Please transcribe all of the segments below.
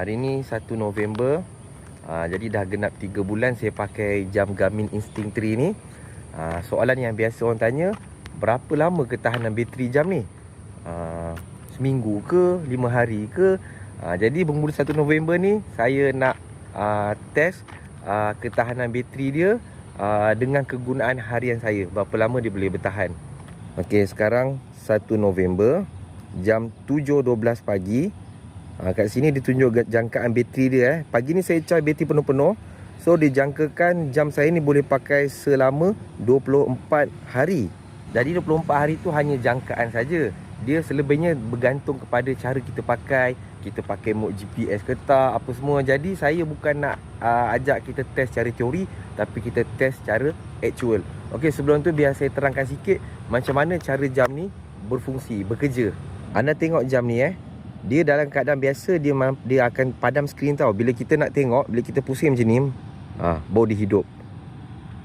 Hari ni 1 November uh, Jadi dah genap 3 bulan saya pakai jam Garmin Instinct 3 ni uh, Soalan yang biasa orang tanya Berapa lama ketahanan bateri jam ni? Uh, seminggu ke? 5 hari ke? Uh, jadi bermula 1 November ni Saya nak uh, test uh, ketahanan bateri dia uh, Dengan kegunaan harian saya Berapa lama dia boleh bertahan Okey sekarang 1 November Jam 7.12 pagi Ha, kat sini dia tunjuk jangkaan bateri dia eh. Pagi ni saya charge bateri penuh-penuh. So dijangkakan jam saya ni boleh pakai selama 24 hari. Jadi 24 hari tu hanya jangkaan saja. Dia selebihnya bergantung kepada cara kita pakai. Kita pakai mode GPS ke tak, apa semua. Jadi saya bukan nak uh, ajak kita test cara teori. Tapi kita test cara actual. Okey sebelum tu biar saya terangkan sikit. Macam mana cara jam ni berfungsi, bekerja. Anda tengok jam ni eh dia dalam keadaan biasa dia dia akan padam skrin tau. Bila kita nak tengok bila kita pusing macam ni ha, baru dia hidup.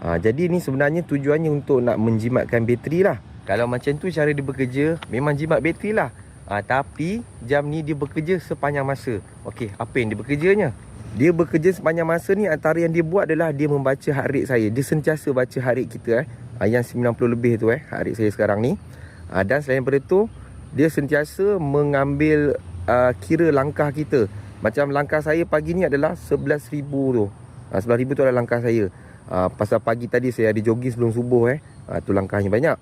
Ha, jadi ni sebenarnya tujuannya untuk nak menjimatkan bateri lah. Kalau macam tu cara dia bekerja memang jimat bateri lah. Ha, tapi jam ni dia bekerja sepanjang masa. Okey, apa yang dia bekerjanya? Dia bekerja sepanjang masa ni antara yang dia buat adalah dia membaca heart rate saya. Dia sentiasa baca heart rate kita eh. Yang 90 lebih tu eh heart rate saya sekarang ni. Ha, dan selain daripada tu dia sentiasa mengambil uh, kira langkah kita. Macam langkah saya pagi ni adalah 11,000 tu. Uh, 11,000 tu adalah langkah saya. Uh, pasal pagi tadi saya ada jogging sebelum subuh eh. Uh, tu langkahnya banyak.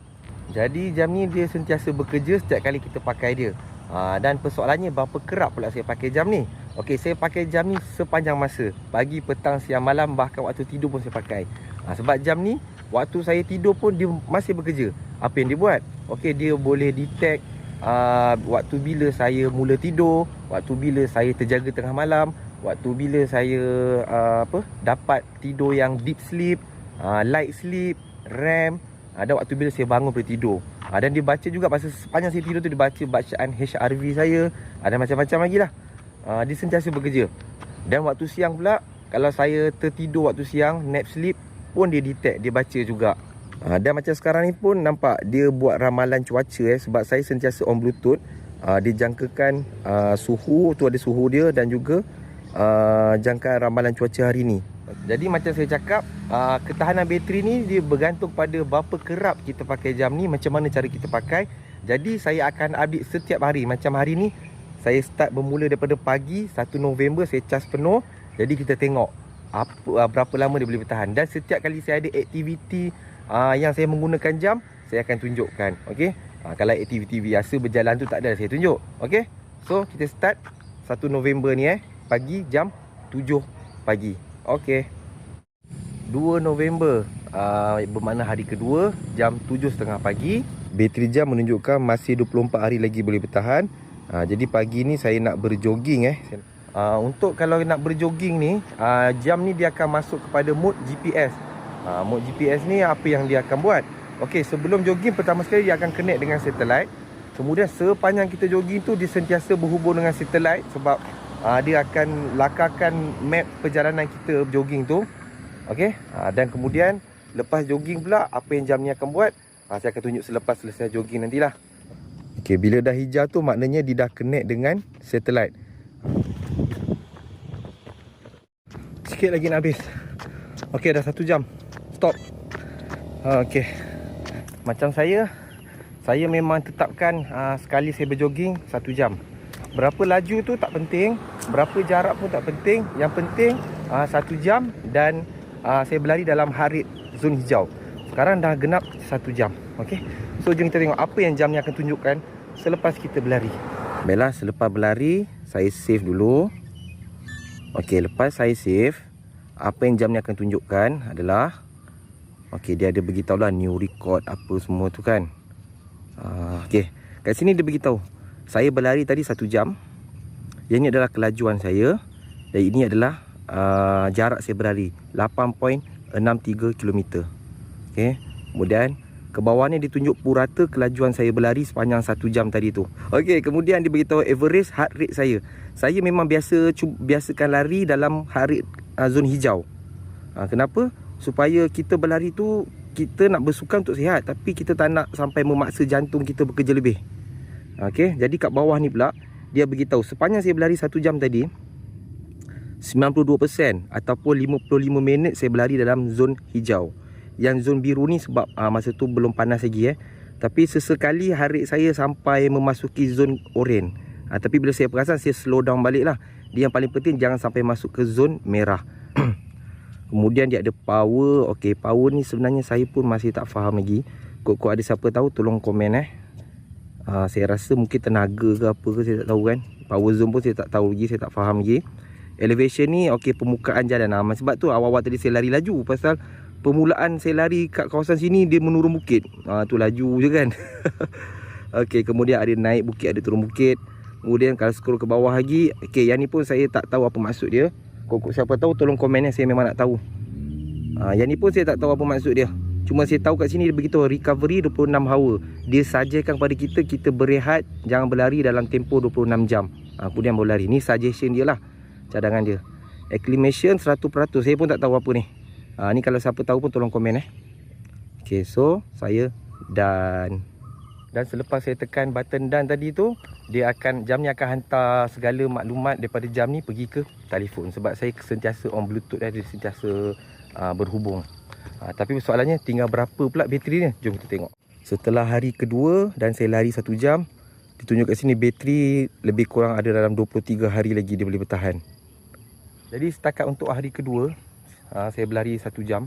Jadi jam ni dia sentiasa bekerja setiap kali kita pakai dia. Uh, dan persoalannya berapa kerap pula saya pakai jam ni? Okey, saya pakai jam ni sepanjang masa. Pagi, petang, siang, malam bahkan waktu tidur pun saya pakai. Uh, sebab jam ni waktu saya tidur pun dia masih bekerja. Apa yang dia buat? Okey, dia boleh detect uh, waktu bila saya mula tidur, waktu bila saya terjaga tengah malam, waktu bila saya uh, apa dapat tidur yang deep sleep, uh, light sleep, REM, ada uh, waktu bila saya bangun dari tidur. Uh, dan dia baca juga pasal sepanjang saya tidur tu dia baca bacaan HRV saya, ada uh, macam-macam lagi lah. Uh, dia sentiasa bekerja. Dan waktu siang pula, kalau saya tertidur waktu siang, nap sleep pun dia detect, dia baca juga. Ha, dan macam sekarang ni pun nampak dia buat ramalan cuaca eh sebab saya sentiasa on bluetooth. Ha, dia jangkakan uh, suhu tu ada suhu dia dan juga uh, jangkaan ramalan cuaca hari ni. Jadi macam saya cakap, uh, ketahanan bateri ni dia bergantung pada berapa kerap kita pakai jam ni, macam mana cara kita pakai. Jadi saya akan update setiap hari. Macam hari ni saya start bermula daripada pagi 1 November saya cas penuh. Jadi kita tengok apa berapa lama dia boleh bertahan dan setiap kali saya ada aktiviti uh, yang saya menggunakan jam saya akan tunjukkan okey? Uh, kalau aktiviti biasa berjalan tu tak ada saya tunjuk okey? So kita start 1 November ni eh pagi jam 7 pagi okey? 2 November uh, bermakna hari kedua jam 7.30 pagi bateri jam menunjukkan masih 24 hari lagi boleh bertahan. Uh, jadi pagi ni saya nak berjoging eh. Uh, untuk kalau nak berjoging ni uh, jam ni dia akan masuk kepada mode GPS ha, Mode GPS ni apa yang dia akan buat? Okey sebelum jogging pertama sekali dia akan connect dengan satellite. Kemudian sepanjang kita jogging tu dia sentiasa berhubung dengan satellite Sebab ha, dia akan lakarkan map perjalanan kita jogging tu. Okey? Ha, dan kemudian lepas jogging pula apa yang jam ni akan buat? Ha, Saya akan tunjuk selepas selesai jogging nantilah. Okey bila dah hijau tu maknanya dia dah connect dengan satellite. Sikit lagi nak habis. Okey dah satu jam stop Okey. Macam saya Saya memang tetapkan uh, Sekali saya berjoging Satu jam. Berapa laju tu tak penting Berapa jarak pun tak penting. Yang penting uh, Satu jam Dan uh, Saya berlari dalam harit Zon hijau. Sekarang dah genap Satu jam Okey? So jom kita tengok Apa yang jam ni akan tunjukkan Selepas kita berlari. Baiklah selepas berlari Saya save dulu. Okey lepas saya save Apa yang jam ni akan tunjukkan Adalah Okey, dia ada beritahu lah new record apa semua tu kan. Uh, Okey, kat sini dia beritahu. Saya berlari tadi satu jam. Yang ini adalah kelajuan saya. Dan ini adalah uh, jarak saya berlari. 8.63 km. Okey, kemudian ke bawah ni ditunjuk purata kelajuan saya berlari sepanjang satu jam tadi tu. Okey, kemudian dia beritahu average heart rate saya. Saya memang biasa biasakan lari dalam heart rate uh, zon hijau. Uh, kenapa? Supaya kita berlari tu kita nak bersukan untuk sihat tapi kita tak nak sampai memaksa jantung kita bekerja lebih. Okey, jadi kat bawah ni pula dia beritahu sepanjang saya berlari satu jam tadi 92% ataupun 55 minit saya berlari dalam zon hijau. Yang zon biru ni sebab uh, masa tu belum panas lagi eh. Tapi sesekali harik saya sampai memasuki zon oren. Uh, tapi bila saya perasan saya slow down balik lah. Dia yang paling penting jangan sampai masuk ke zon merah. Kemudian dia ada power. Okey, power ni sebenarnya saya pun masih tak faham lagi. Kok-kok ada siapa tahu tolong komen eh. Uh, saya rasa mungkin tenaga ke apa ke saya tak tahu kan. Power zone pun saya tak tahu lagi, saya tak faham lagi. Elevation ni okey permukaan jalan lah. Sebab tu awal-awal tadi saya lari laju pasal permulaan saya lari kat kawasan sini dia menurun bukit. Ha tu laju je kan. okey kemudian ada naik bukit ada turun bukit. Kemudian kalau scroll ke bawah lagi, okey yang ni pun saya tak tahu apa maksud dia. Kok siapa tahu tolong komen saya memang nak tahu. Ha yang ni pun saya tak tahu apa maksud dia. Cuma saya tahu kat sini dia begitu recovery 26 hour. Dia sajakan kepada kita kita berehat jangan berlari dalam tempoh 26 jam. Ha, kemudian berlari. Ni suggestion dia lah cadangan dia acclimation 100% saya pun tak tahu apa ni ha, ni kalau siapa tahu pun tolong komen eh ok so saya dan dan selepas saya tekan button dan tadi tu dia akan jam ni akan hantar segala maklumat daripada jam ni pergi ke telefon. Sebab saya sentiasa on bluetooth eh, dia sentiasa uh, berhubung. Uh, tapi soalannya tinggal berapa pula bateri ni jom kita tengok. Setelah hari kedua dan saya lari satu jam ditunjuk kat sini bateri lebih kurang ada dalam 23 hari lagi dia boleh bertahan. Jadi setakat untuk hari kedua uh, Saya berlari satu jam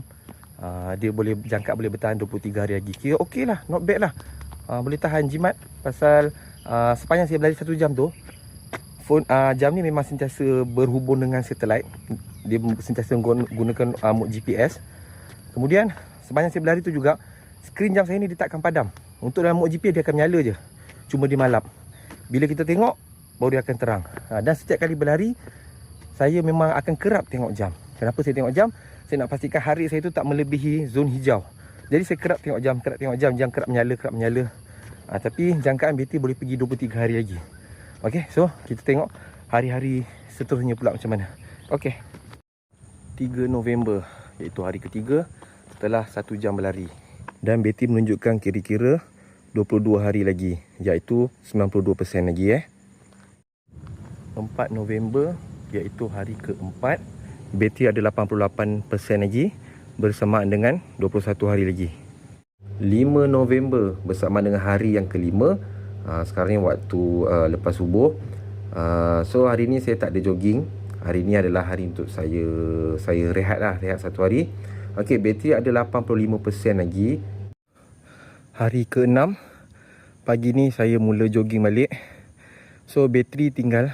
uh, Dia boleh jangka boleh bertahan 23 hari lagi. Kira okey lah Not bad lah. Uh, Boleh tahan jimat Pasal uh, sepanjang saya berlari satu jam tu phone, uh, Jam ni memang sentiasa berhubung dengan satellite Dia sentiasa gunakan uh, mode GPS Kemudian sepanjang saya berlari tu juga Skrin jam saya ni dia takkan padam Untuk dalam mode GPS dia akan menyala je Cuma dia malap Bila kita tengok Baru dia akan terang uh, Dan setiap kali berlari saya memang akan kerap tengok jam. Kenapa saya tengok jam? Saya nak pastikan hari saya tu tak melebihi zon hijau. Jadi saya kerap tengok jam, kerap tengok jam, jam kerap menyala, kerap menyala. Ha, tapi jangkaan BT boleh pergi 23 hari lagi. Okey, so kita tengok hari-hari seterusnya pula macam mana. Okey. 3 November iaitu hari ketiga setelah satu jam berlari. Dan BT menunjukkan kira-kira 22 hari lagi iaitu 92% lagi eh. 4 November iaitu hari keempat Bateri ada 88% lagi bersamaan dengan 21 hari lagi 5 November bersamaan dengan hari yang kelima. Uh, sekarang ni waktu uh, lepas subuh. Uh, so hari ni saya tak ada jogging. Hari ni adalah hari untuk saya saya rehat lah rehat satu hari. Ok bateri ada 85% lagi. Hari ke-6 pagi ni saya mula jogging balik. So bateri tinggal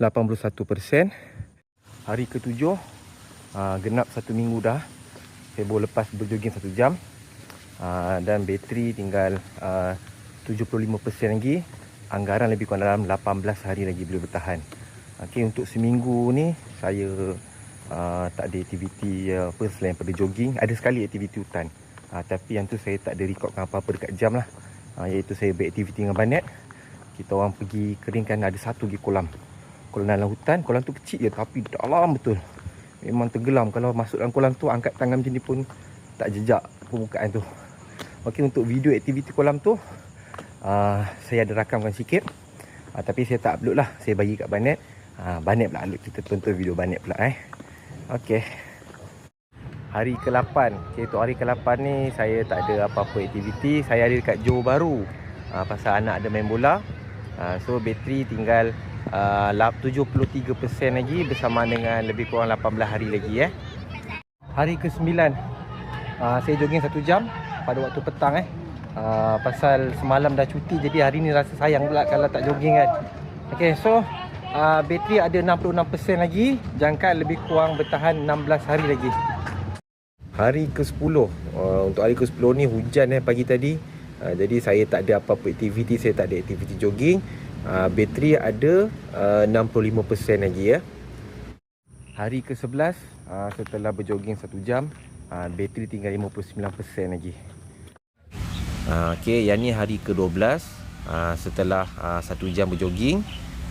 81% Hari ke-7 uh, Genap satu minggu dah. Saya baru lepas berjoging satu jam uh, Dan bateri tinggal uh, 75% lagi. Anggaran lebih kurang dalam 18 hari lagi boleh bertahan. Okay, Untuk seminggu ni Saya uh, tak ada aktiviti uh, apa selain pada jogging. Ada sekali aktiviti hutan. Uh, Tapi yang tu saya tak ada rekodkan apa-apa dekat jam lah. Uh, Iaitu saya beraktiviti dengan banet. Kita orang pergi keringkan ada satu lagi kolam. Kolam dalam hutan kolam tu kecil je tapi dalam betul. Memang tenggelam. Kalau masuk dalam kolam tu angkat tangan macam ni pun tak jejak permukaan tu Okey untuk video aktiviti kolam tu uh, saya ada rakamkan sikit. Uh, tapi saya tak upload lah. Saya bagi kat Banet. Uh, Banet pula upload kita tonton video Banet pula eh. Okey. Hari ke-8 okay, untuk hari ke-8 ni saya tak ada apa-apa aktiviti. Saya ada dekat Johor Baru uh, pasal anak ada main bola. Uh, so bateri tinggal uh, 73% lagi bersama dengan lebih kurang 18 hari lagi eh. Hari ke-9 uh, saya jogging 1 jam pada waktu petang eh. Uh, pasal semalam dah cuti jadi hari ni rasa sayang pula kalau tak jogging kan. Okey so uh, bateri ada 66% lagi jangka lebih kurang bertahan 16 hari lagi. Hari ke-10 uh, untuk hari ke-10 ni hujan eh pagi tadi. Uh, jadi saya tak ada apa-apa aktiviti, saya tak ada aktiviti jogging uh, bateri ada uh, 65% lagi ya. Hari ke-11 uh, setelah berjoging 1 jam, uh, bateri tinggal 59% lagi. Uh, Okey, yang ni hari ke-12 uh, setelah uh, 1 jam berjoging.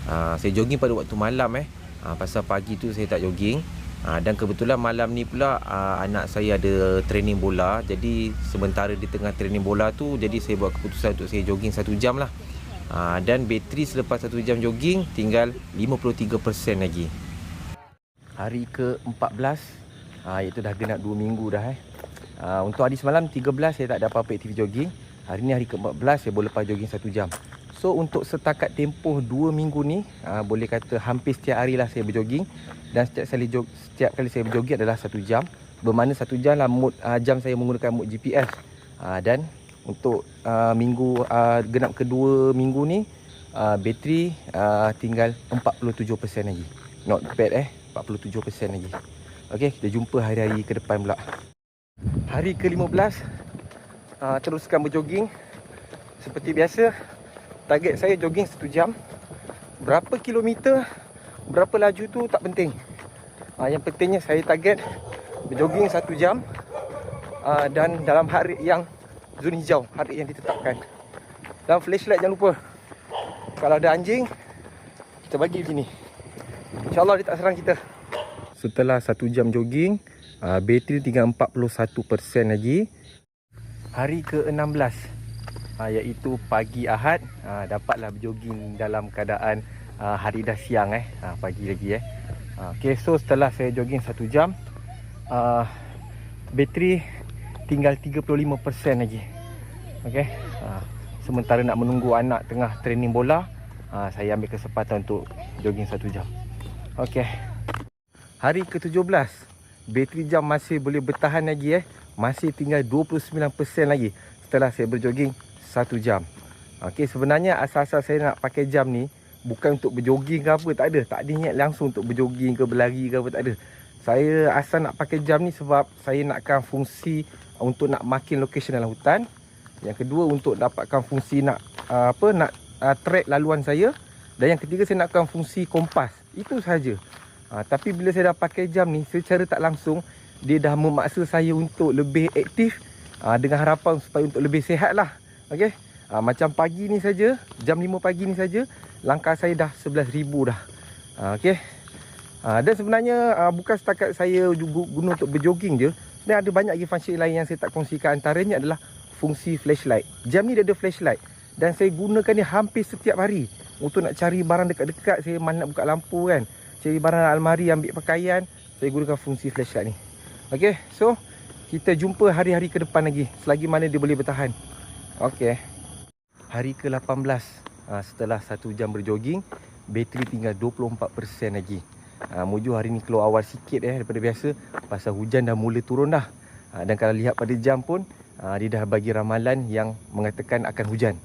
Uh, saya jogging pada waktu malam eh. Uh, pasal pagi tu saya tak jogging. Uh, dan kebetulan malam ni pula uh, anak saya ada training bola. Jadi sementara di tengah training bola tu jadi saya buat keputusan untuk saya jogging 1 jam lah. Ha, dan bateri selepas satu jam jogging tinggal 53% lagi. hari ke-14 uh, Iaitu dah genap 2 minggu dah eh uh, Untuk hari semalam 13 saya tak ada apa-apa aktiviti jogging Hari ni hari ke-14 saya boleh lepas jogging 1 jam. So untuk setakat tempoh 2 minggu ni uh, Boleh kata hampir setiap hari lah saya berjogging. Dan setiap kali, jog, setiap kali saya berjogging adalah 1 jam. Bermakna 1 jam lah mood, uh, jam saya menggunakan mood GPS uh, Dan untuk uh, minggu uh, genap kedua minggu ni uh, Bateri uh, tinggal 47% lagi. Not bad eh? 47% lagi. Okay kita jumpa hari-hari ke depan pula. Hari ke-15 uh, Teruskan berjogging. Seperti biasa target saya jogging 1 jam. Berapa kilometer berapa laju tu tak penting. Uh, yang pentingnya saya target berjogging 1 jam uh, dan dalam hari yang zon hijau hari yang ditetapkan. Dan flashlight jangan lupa. Kalau ada anjing kita bagi sini. Insyaallah dia tak serang kita. Setelah 1 jam jogging uh, bateri tinggal 41% lagi hari ke-16 uh, iaitu pagi Ahad uh, dapatlah berjoging dalam keadaan uh, hari dah siang eh pagi lagi eh. Okay, so setelah saya jogging 1 jam bateri tinggal 35% lagi. Okey. Uh, sementara nak menunggu anak tengah training bola, saya ambil kesempatan untuk jogging 1 jam. Okey. Hari ke-17 bateri jam masih boleh bertahan lagi eh. Masih tinggal 29% lagi setelah saya berjogging satu jam. Okey, sebenarnya asal-asal saya nak pakai jam ni bukan untuk berjoging ke apa, tak ada. Tak ada niat langsung untuk berjoging ke berlari ke apa, tak ada. Saya asal nak pakai jam ni sebab saya nakkan fungsi untuk nak makin location dalam hutan. Yang kedua untuk dapatkan fungsi nak uh, apa nak uh, track laluan saya dan yang ketiga saya nakkan fungsi kompas. Itu saja. Uh, tapi bila saya dah pakai jam ni secara tak langsung dia dah memaksa saya untuk lebih aktif uh, dengan harapan supaya untuk lebih sihat lah. Okey. Uh, macam pagi ni saja, jam 5 pagi ni saja, langkah saya dah 11,000 dah. Uh, Okey. Uh, dan sebenarnya uh, bukan setakat saya guna untuk berjoging je, dan ada banyak lagi fungsi lain yang saya tak kongsikan antaranya adalah fungsi flashlight. Jam ni dia ada flashlight dan saya gunakan ni hampir setiap hari untuk nak cari barang dekat-dekat saya mana nak buka lampu kan. Cari barang almari, ambil pakaian, saya gunakan fungsi flashlight ni. Okey. So, kita jumpa hari-hari ke depan lagi selagi mana dia boleh bertahan. Okey. Hari ke-18 uh, setelah satu jam berjoging, bateri tinggal 24% lagi. Uh, Muju hari ni keluar awal sikit eh daripada biasa pasal hujan dah mula turun dah. Uh, dan kalau lihat pada jam pun dia dah bagi ramalan yang mengatakan akan hujan.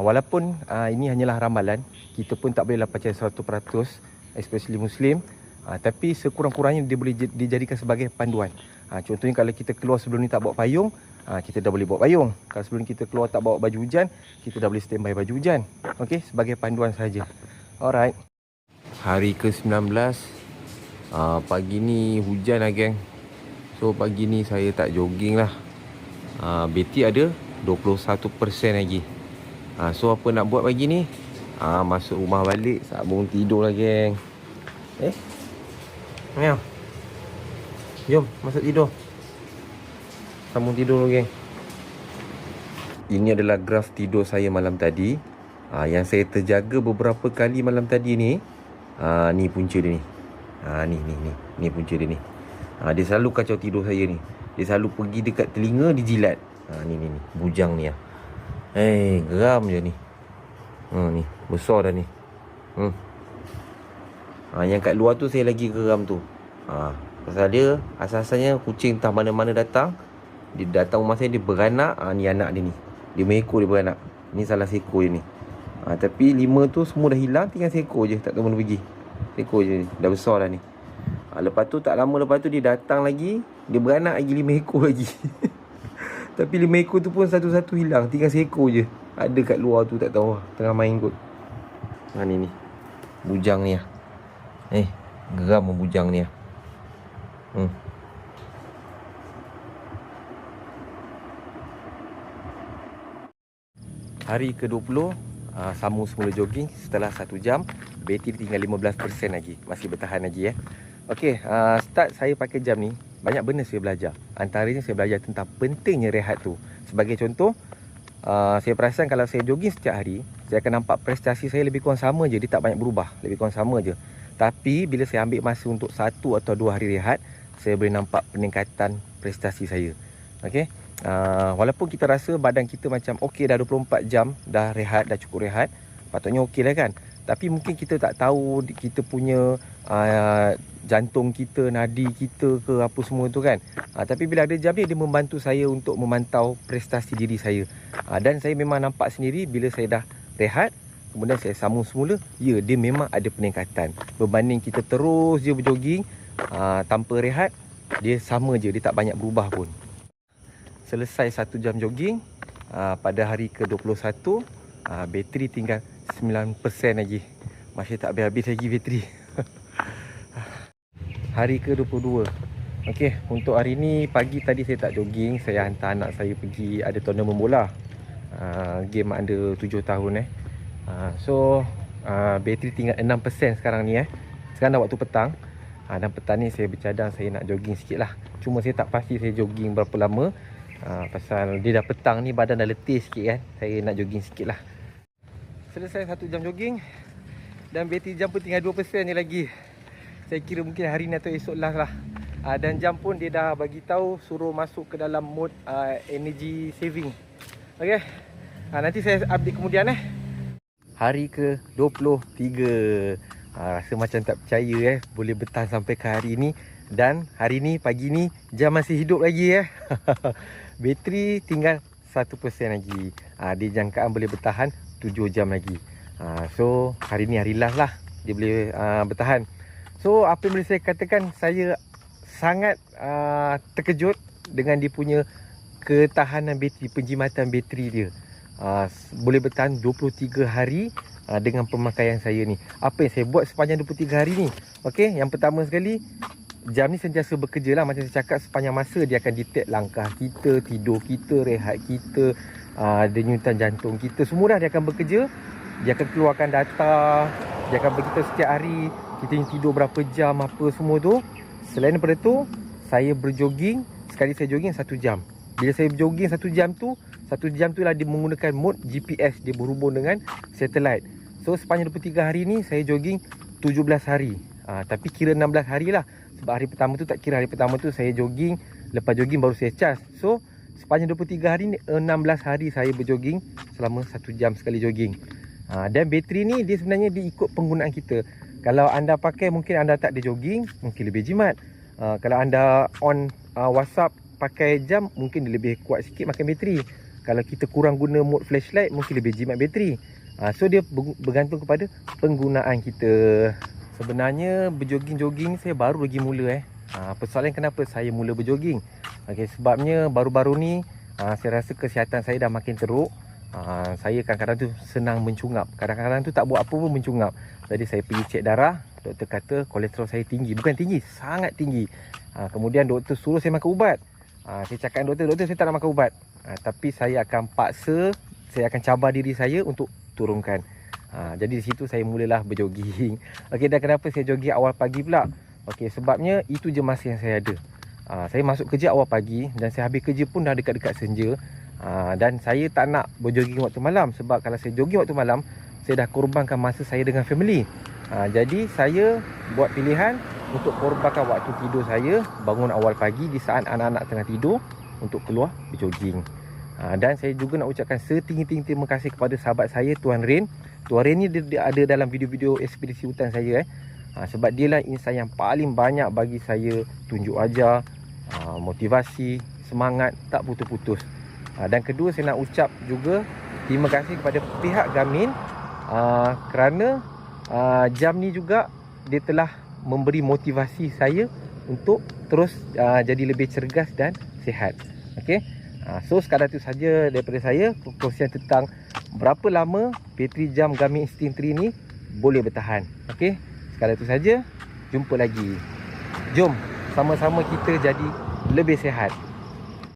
Walaupun uh, ini hanyalah ramalan, kita pun tak bolehlah percaya 100% especially muslim. Uh, tapi sekurang-kurangnya dia boleh dijadikan sebagai panduan. Uh, contohnya kalau kita keluar sebelum ni tak bawa payung, ha, kita dah boleh bawa payung. Kalau sebelum kita keluar tak bawa baju hujan, kita dah boleh standby baju hujan. Okey, sebagai panduan saja. Alright. Hari ke-19 uh, pagi ni hujan lah geng. So pagi ni saya tak jogging lah. Uh, Betty ada 21% lagi. Uh, so apa nak buat pagi ni? Uh, masuk rumah balik, sabung tidur lah geng. Eh? Meow. Jom masuk tidur. Sambung tidur dulu geng Ini adalah graf tidur saya malam tadi. Ha, Yang saya terjaga beberapa kali malam tadi ni ha, Ni punca dia ni. Ha, Ni ni ni Ni punca dia ni. Ha, Dia selalu kacau tidur saya ni. Dia selalu pergi dekat telinga dijilat ha, Ni ni ni Bujang ni lah Eh geram je ni. Ha, Ni Besar dah ni. Hmm. Ha, Yang kat luar tu saya lagi geram tu. Ha, Pasal dia Asal-asalnya kucing entah mana-mana datang dia datang rumah saya dia beranak ha, ni anak dia ni. Dia mengekor dia beranak. Ni salah seekor dia ni. Ha, tapi lima tu semua dah hilang tinggal seekor je tak tahu mana pergi. Seekor je dah besar dah ni. Ha, lepas tu tak lama lepas tu dia datang lagi dia beranak lagi lima ekor lagi. Tapi lima ekor tu pun satu-satu hilang tinggal seekor je. Ada kat luar tu tak tahu tengah main kot. Ha, ni ni. Bujang ni lah eh geram bujang ni lah hmm. Hari ke-20 uh, Sambung semula jogging Setelah 1 jam Bateri tinggal 15% lagi. Masih bertahan lagi ya. Okey, uh, start saya pakai jam ni. Banyak benda saya belajar. Antaranya saya belajar tentang pentingnya rehat tu. Sebagai contoh uh, Saya perasan kalau saya jogging setiap hari Saya akan nampak prestasi saya lebih kurang sama je. Dia tak banyak berubah. Lebih kurang sama je Tapi bila saya ambil masa untuk satu atau dua hari rehat, saya boleh nampak peningkatan prestasi saya. Okey. Uh, walaupun kita rasa badan kita macam okey dah 24 jam dah rehat dah cukup rehat patutnya okey lah kan tapi mungkin kita tak tahu kita punya uh, jantung kita nadi kita ke apa semua tu kan uh, tapi bila ada jam ni dia membantu saya untuk memantau prestasi diri saya uh, dan saya memang nampak sendiri bila saya dah rehat kemudian saya sambung semula ya dia memang ada peningkatan. Berbanding kita terus je berjoging uh, tanpa rehat dia sama je dia tak banyak berubah pun. Selesai satu jam jogging uh, pada hari ke-21 uh, bateri tinggal 9% lagi. Masih tak habis-habis lagi bateri. Hari ke-22 Okey, untuk hari ni pagi tadi saya tak jogging saya hantar anak saya pergi ada tournament bola. Uh, game under 7 tahun eh uh, so uh, bateri tinggal 6% sekarang ni eh. Sekarang dah waktu petang. Uh, dan petang ni saya bercadang saya nak jogging sikit lah. Cuma saya tak pasti saya jogging berapa lama. Ha, Pasal dia dah petang ni badan dah letih sikit kan Saya nak jogging sikit lah. Selesai satu jam jogging. Dan bateri jam pun tinggal 2% ni lagi. Saya kira mungkin hari ni atau esok last lah. Ha, Dan jam pun dia dah bagi tahu Suruh masuk ke dalam mode uh, energy saving. Okay ha, Nanti saya update kemudian eh Hari ke-23 ha, Rasa macam tak percaya eh Boleh bertahan sampai ke hari ni dan hari ni pagi ni jam masih hidup lagi eh. Bateri tinggal 1% lagi. Ha, dia jangkaan boleh bertahan 7 jam lagi. Ha, so hari ni hari last lah dia boleh uh, bertahan. So apa yang boleh saya katakan saya sangat uh, terkejut dengan dia punya ketahanan bateri, penjimatan bateri dia. Uh, boleh bertahan 23 hari uh, dengan pemakaian saya ni. Apa yang saya buat sepanjang 23 hari ni? Okey, yang pertama sekali jam ni sentiasa bekerja lah macam saya cakap sepanjang masa dia akan detect langkah kita, tidur kita, rehat kita, uh, denyutan jantung kita semua dah dia akan bekerja. Dia akan keluarkan data, dia akan beritahu setiap hari kita yang tidur berapa jam apa semua tu. Selain daripada tu, saya berjoging, sekali saya jogging satu jam. Bila saya berjoging satu jam tu, satu jam tu lah dia menggunakan mode GPS, dia berhubung dengan satellite. So sepanjang 23 hari ni saya jogging 17 hari. Uh, tapi kira 16 hari lah. Sebab hari pertama tu tak kira hari pertama tu saya jogging. Lepas jogging baru saya charge. So sepanjang 23 hari ni 16 hari saya berjogging selama 1 jam sekali jogging. Ha, dan bateri ni dia sebenarnya diikut penggunaan kita. Kalau anda pakai mungkin anda tak ada jogging mungkin lebih jimat. Ha, kalau anda on uh, whatsapp pakai jam mungkin dia lebih kuat sikit makan bateri kalau kita kurang guna mode flashlight mungkin lebih jimat bateri ha, so dia bergantung kepada penggunaan kita Sebenarnya berjoging-joging saya baru lagi mula eh. Ha, persoalan kenapa saya mula berjoging? Okay, sebabnya baru-baru ni ha, saya rasa kesihatan saya dah makin teruk. Ha, saya kadang-kadang tu senang mencungap. Kadang-kadang tu tak buat apa pun mencungap. Jadi saya pergi cek darah. Doktor kata kolesterol saya tinggi. Bukan tinggi, sangat tinggi. Ha, kemudian doktor suruh saya makan ubat. Ha, saya cakap dengan doktor, doktor saya tak nak makan ubat. Ha, tapi saya akan paksa, saya akan cabar diri saya untuk turunkan. Ha, jadi di situ saya mulalah berjoging. Okey, dan kenapa saya jogging awal pagi pula? Okey, sebabnya itu je masa yang saya ada. Ha, saya masuk kerja awal pagi dan saya habis kerja pun dah dekat-dekat senja. Ha, dan saya tak nak berjoging waktu malam sebab kalau saya jogging waktu malam, saya dah korbankan masa saya dengan family. Ha, jadi saya buat pilihan untuk korbankan waktu tidur saya bangun awal pagi di saat anak-anak tengah tidur untuk keluar berjoging. Ha, dan saya juga nak ucapkan setinggi-tinggi terima kasih kepada sahabat saya Tuan Rin Tuan Ren ni dia, dia ada dalam video-video ekspedisi hutan saya eh. Ha, sebab dia lah insan yang paling banyak bagi saya tunjuk ajar, ha, motivasi, semangat, tak putus-putus. Ha, dan kedua saya nak ucap juga terima kasih kepada pihak Gamin ha, kerana ha, jam ni juga dia telah memberi motivasi saya untuk terus ha, jadi lebih cergas dan sihat. Okey. Ha, so sekadar itu saja daripada saya perkongsian tentang berapa lama bateri jam Garmin Instinct 3 ni boleh bertahan. Okey, sekadar itu saja. Jumpa lagi. Jom sama-sama kita jadi lebih sihat.